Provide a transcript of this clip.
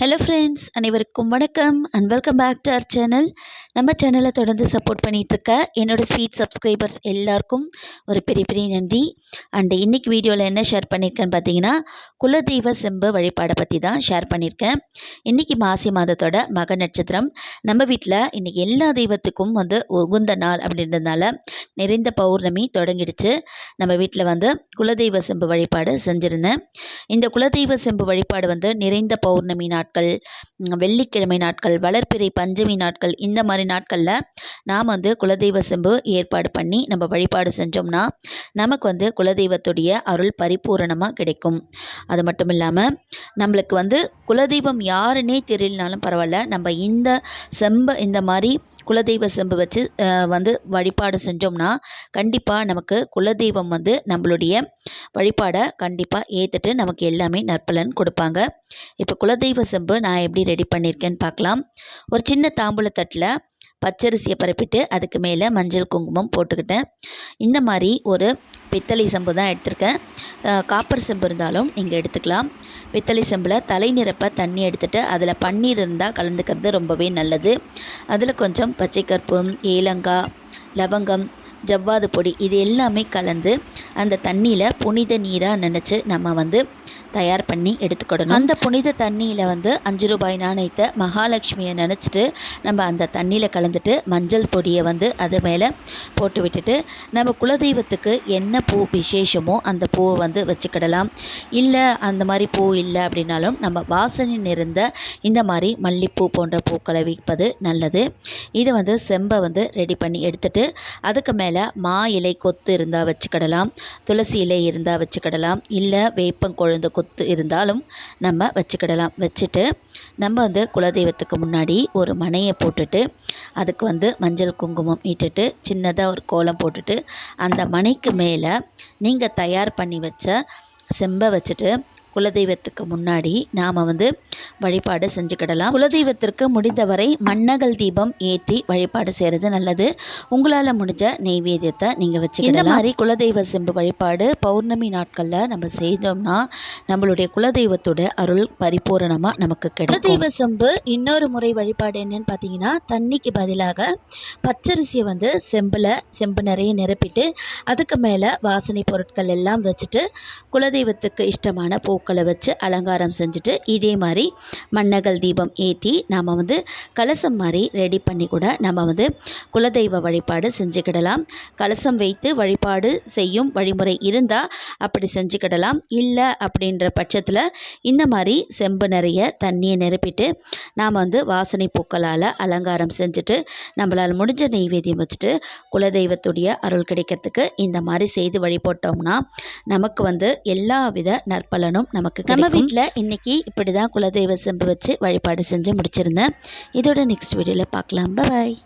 Hello friends அனைவருக்கும் வணக்கம் and welcome back to our channel நம்ம சேனலை தொடர்ந்து சப்போர்ட் பண்ணிகிட்ருக்க என்னோடய ஸ்வீட் சப்ஸ்கிரைபர்ஸ் எல்லாருக்கும் ஒரு பெரிய பெரிய நன்றி. அண்டு இன்றைக்கி வீடியோவில் என்ன ஷேர் பண்ணியிருக்கேன்னு பார்த்தீங்கன்னா குலதெய்வ செம்பு வழிபாடை பற்றி தான் ஷேர் பண்ணியிருக்கேன் இன்றைக்கி மாசி மாதத்தோட மக நட்சத்திரம். நம்ம வீட்டில் இன்றைக்கி எல்லா தெய்வத்துக்கும் வந்து உகுந்த நாள் அப்படின்றதுனால நிறைந்த பௌர்ணமி தொடங்கிடுச்சு. நம்ம வீட்டில் வந்து குலதெய்வ செம்பு வழிபாடு செஞ்சுருந்தேன். இந்த குலதெய்வ செம்பு வழிபாடு வந்து நிறைந்த பௌர்ணமி நாட்கள் வெள்ளிக்கிழமை நாட்கள் வளர்ப்பிறை பஞ்சமி நாட்கள் இந்த மாதிரி நாட்களில் நாம் வந்து குலதெய்வ செம்பு ஏற்பாடு பண்ணி நம்ம வழிபாடு செஞ்சோம்னா நமக்கு வந்து குலதெய்வத்துடைய அருள் பரிபூரணமாக கிடைக்கும். அது மட்டும் இல்லாமல் நம்மளுக்கு வந்து குலதெய்வம் யாருன்னே தெரியலனாலும் பரவாயில்ல நம்ம இந்த செம்பை இந்த மாதிரி குலதெய்வ செம்பு வச்சு வந்து வழிபாடு செஞ்சோம்னா கண்டிப்பாக நமக்கு குலதெய்வம் வந்து நம்மளுடைய வழிபாடை கண்டிப்பாக ஏற்றுட்டு நமக்கு எல்லாமே நற்பலன் கொடுப்பாங்க. இப்போ குலதெய்வ செம்பு நான் எப்படி ரெடி பண்ணியிருக்கேன்னு பார்க்கலாம். ஒரு சின்ன தாம்பூலத்தட்டில் பச்சரிசியை பரப்பிட்டு அதுக்கு மேலே மஞ்சள் குங்குமம் போட்டுக்கிட்டேன். இந்த மாதிரி ஒரு பித்தளை செம்பு தான் எடுத்திருக்கேன். காப்பர் செம்பு இருந்தாலும் நீங்கள் எடுத்துக்கலாம். பித்தளை செம்பில் தலை நிரப்ப தண்ணி எடுத்துகிட்டு அதில் பன்னீர் இருந்தால் கலந்துக்கிறது ரொம்பவே நல்லது. அதில் கொஞ்சம் பச்சை கற்பு ஏலங்காய் லவங்கம் ஜவ்வாது பொடி இது எல்லாமே கலந்து அந்த தண்ணியில் புனித நீராக நினச்சி நம்ம வந்து தயார் பண்ணி எடுத்துக்கிடணும். அந்த புனித தண்ணியில் வந்து அஞ்சு ரூபாய் நாணயத்தை மகாலட்சுமியை நினச்சிட்டு நம்ம அந்த தண்ணியில் கலந்துட்டு மஞ்சள் பொடியை வந்து அது மேலே போட்டு விட்டுட்டு நம்ம குலதெய்வத்துக்கு என்ன பூ விசேஷமோ அந்த பூவை வந்து வச்சுக்கிடலாம். இல்லை அந்த மாதிரி பூ இல்லை அப்படின்னாலும் நம்ம வாசனை நிறைந்த இந்த மாதிரி மல்லிப்பூ போன்ற பூக்களை வைப்பது நல்லது. இதை வந்து செம்பை வந்து ரெடி பண்ணி எடுத்துட்டு அதுக்கு மேலே மா இலை கொத்து இருந்தால் வச்சுக்கிடலாம். துளசி இலை இருந்தால் வச்சுக்கிடலாம். இல்லை வேப்பங்கொழுந்து கொத்து இருந்தாலும் நம்ம வச்சுக்கிடலாம். வச்சுட்டு நம்ம வந்து குலதெய்வத்துக்கு முன்னாடி ஒரு மனையை போட்டுட்டு அதுக்கு வந்து மஞ்சள் குங்குமம் இட்டுட்டு சின்னதாக ஒரு கோலம் போட்டுட்டு அந்த மனைக்கு மேலே நீங்கள் தயார் பண்ணி வச்ச செம்பை வச்சுட்டு குலதெய்வத்துக்கு முன்னாடி நாம் வந்து வழிபாடு செஞ்சுக்கிடலாம். குலதெய்வத்திற்கு முடிந்தவரை மண்ணகல் தீபம் ஏற்றி வழிபாடு செய்கிறது நல்லது. உங்களால் முடிஞ்ச நெய்வேத்தியத்தை நீங்கள் வச்சு இந்த மாதிரி குலதெய்வ செம்பு வழிபாடு பௌர்ணமி நாட்களில் நம்ம செய்தோம்னா நம்மளுடைய குலதெய்வத்தோட அருள் பரிபூரணமாக நமக்கு கிடைக்கும். குலதெய்வ செம்பு இன்னொரு முறை வழிபாடு என்னன்னு பார்த்தீங்கன்னா தண்ணிக்கு பதிலாக பச்சரிசியை வந்து செம்பில் செம்பு நிறைய நிரப்பிட்டு அதுக்கு மேலே வாசனை பொருட்கள் எல்லாம் வச்சுட்டு குலதெய்வத்துக்கு இஷ்டமான பூக்கள் பூக்களை வச்சு அலங்காரம் செஞ்சுட்டு இதே மாதிரி மன்னகள் தீபம் ஏற்றி நாம் வந்து கலசம் மாதிரி ரெடி பண்ணி கூட நம்ம வந்து குலதெய்வ வழிபாடு செஞ்சுக்கிடலாம். கலசம் வைத்து வழிபாடு செய்யும் வழிமுறை இருந்தால் அப்படி செஞ்சுக்கிடலாம். இல்லை அப்படின்ற பட்சத்தில் இந்த மாதிரி செம்பு நிறைய தண்ணியை நிரப்பிட்டு நாம் வந்து வாசனை பூக்களால் அலங்காரம் செஞ்சுட்டு நம்மளால் முடிஞ்ச நெய்வேத்தியம் வச்சுட்டு குலதெய்வத்துடைய அருள் கிடைக்கிறதுக்கு இந்த மாதிரி செய்து வழிபட்டோம்னா நமக்கு வந்து எல்லா வித நற்பலனும் நமக்கு நம்ம வீட்டில் இன்றைக்கி இப்படி தான் குலதெய்வ செம்பு வச்சு வழிபாடு செஞ்சு முடிச்சிருந்தேன். இதோட நெக்ஸ்ட் வீடியோவில் பார்க்கலாம். பாய்